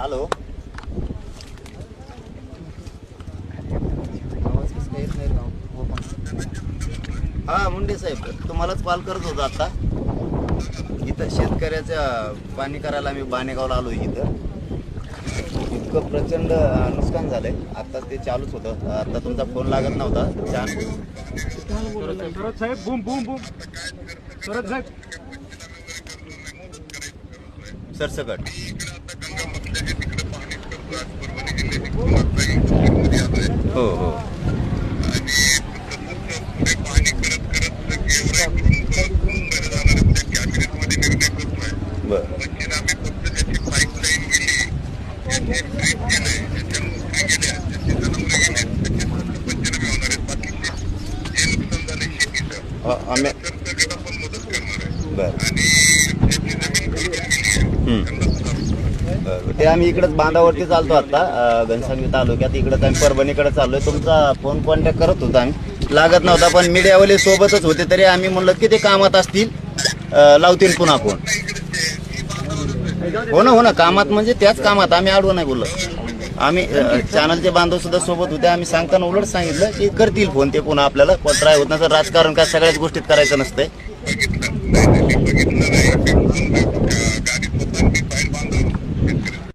Hello हा मुंडे साहेब तुम्हालाच call करत होतो आता. इथं शेतकऱ्याच्या पाणी करायला आम्ही बाणेगावला आलो इथं. इतकं प्रचंड नुकसान झालंय. आता ते चालूच होतं. आता तुमचा फोन लागत नव्हता. छान. साहेब बूम बूम बूम. साहेब. सरसकट. हो हो. आम्ही बर. बरं. ते आम्ही इकडेच बांधावरती चालतो आता अं, घनसावंगी तालुक्यात. इकडंच आम्ही परभणीकडे चाललोय. तुमचा फोन कॉन्टॅक्ट करत होता आम्ही. लागत नव्हता पण मीडियावाले सोबतच होते. तरी आम्ही म्हणलं की ते कामात असतील? लावतील पुन्हा फोन हो ना हो ना. कामात म्हणजे त्याच कामात. आम्ही आडवं नाही बोललो. आम्ही चॅनलचे बांधव सुद्धा सोबत होते. आम्ही सांगताना उलट सांगितलं की करतील फोन ते पुन्हा आपल्याला. पण ट्राय होत नसतं राजकारण काय सगळ्याच गोष्टीत करायचं नसतंय.